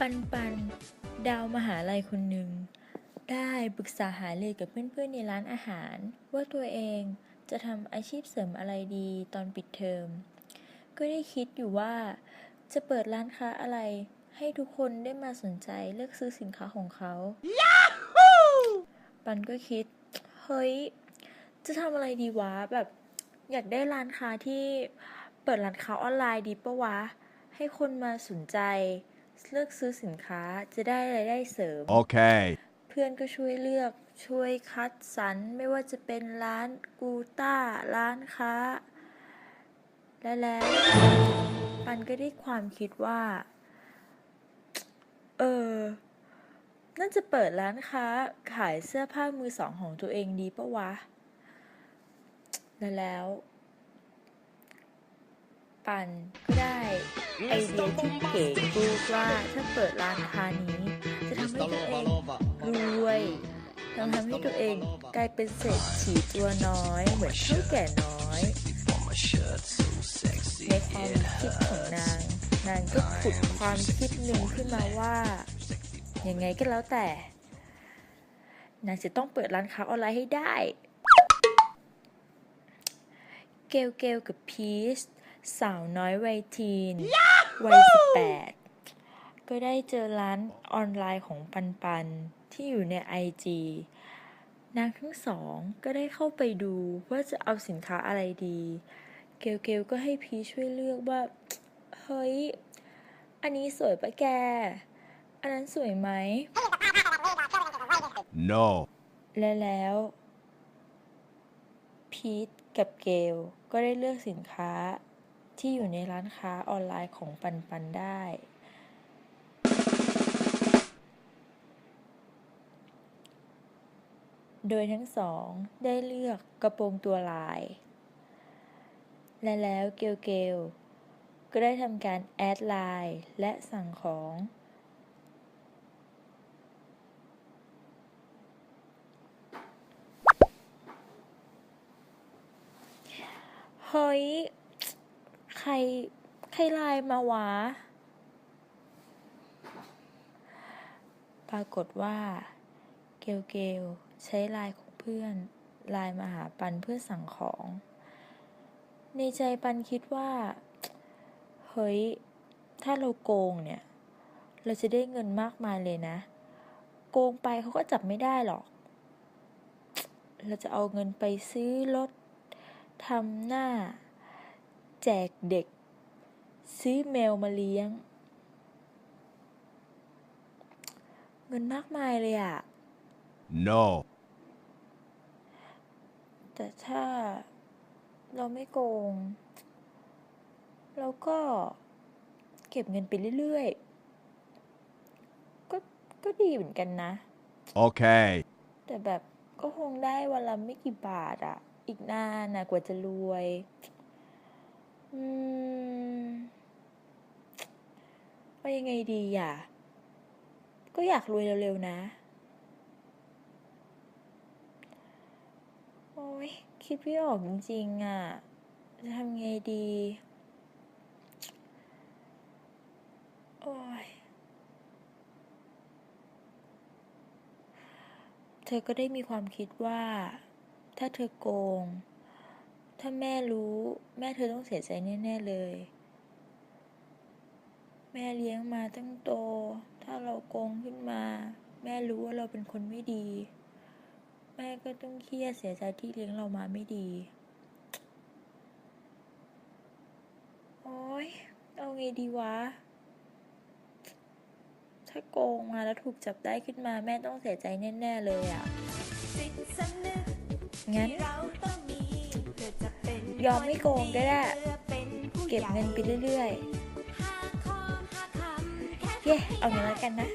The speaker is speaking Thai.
ปันปัน ดาวมหาลัยคนหนึ่ง ได้ปรึกษาหารือกับเพื่อนๆในร้านอาหาร ว่าตัวเองจะทำอาชีพเสริมอะไรดีตอนปิดเทอม ก็ได้คิดอยู่ว่า จะเปิดร้านค้าอะไร ให้ทุกคนได้มาสนใจเลือกซื้อสินค้าของเขาปันก็คิด เฮ้ย จะทำอะไรดีวะแบบ อยากได้ร้านค้าที่เปิดร้านค้าออนไลน์ดีปะวะ ให้คนมาสนใจ เลือกซื้อสินค้าจะได้รายได้เสริม Okay. เพื่อนก็ช่วยเลือกช่วยคัดสรรไม่ว่าจะเป็นร้านกูต้า ร้านค้า และแล้ว ปันก็ได้ความคิดว่า เออน่าจะเปิดร้านค้าขายเสื้อผ้ามือสองของตัวเองดีปะวะ และแล้ว ปันก็ได้ ไอเดียที่เก๋กูดว่าถ้าเปิดร้านค้านี้ จะทำให้ตัวเองรวยทำให้ตัวเองกลายเป็นเศรษฐีตัวน้อย เหมือนเท่าแก่น้อย ในความคิดของนาง นางก็ขุดความคิดหนึ่งขึ้นมาว่า ยังไงก็แล้วแต่ นางจะต้องเปิดร้านค้าออนไลน์ให้ได้ เกลเกลกับพีช สาวน้อยวัยทีน วัยสิบแปดก็ได้เจอร้านออนไลน์ของปันปันที่อยู่ในไอจีนางทั้งสองก็ได้เข้าไปดูว่าจะเอาสินค้าอะไรดี เกลเกลก็ให้พีชช่วยเลือกว่า เฮ้ย อันนี้สวยปะแก อันนั้นสวยไหม No. และแล้ว พีทกับเกลก็ได้เลือกสินค้า ที่อยู่ในร้านค้าออนไลน์ของปันปันได้ โดยทั้งสองได้เลือกกระโปรงตัวลาย และแล้วเกลเกลก็ได้ทำการแอดไลน์และสั่งของ เฮ้ย คร ใครไลน์มาวะ ปรากฏว่า เกลเกลใช้ไลน์ของเพื่อนไลน์มาหาปันเพื่อสั่งของ ในใจปันคิดว่า เฮ้ย ถ้าเราโกงเนี่ย เราจะได้เงินมากมายเลยนะ โกงไปเขาก็จับไม่ได้หรอก เราจะเอาเงินไปซื้อรถทำหน้า แจกเด็ก ซื้อแมวมาเลี้ยง เงินมากมายเลยอะ No. แต่ถ้าเราไม่โกง เราก็เก็บเงินไปเรื่อยๆ ก็ก็ดีเหมือนกันนะ Okay. แต่แบบก็คงได้วันละไม่กี่บาทอะอีกนานนะกว่าจะรวย อืมว่ายังไงดีอะ ก็อยากรวยเร็วๆนะ โอ้ยคิดไม่ออกจริงๆอะ จะทำไงดี โอ้ยเธอก็ได้มีความคิดว่า ถ้าเธอโกง ถ้าแม่รู้ แม่เธอต้องเสียใจแน่ๆเลย แม่เลี้ยงมาตั้งโต ถ้าเราโกงขึ้นมา แม่รู้ว่าเราเป็นคนไม่ดี แม่ก็ต้องเครียดเสียใจที่เลี้ยงเรามาไม่ดี โอ้ยเอาไงดีวะ ถ้าโกงมาแล้วถูกจับได้ขึ้นมา แม่ต้องเสียใจแน่ ๆ เลยอะ่ะงั้น ยอมไม่โกงก็ได้ เก็บเงินไปเรื่อยๆ เย้ เอางี้แล้วกันนะ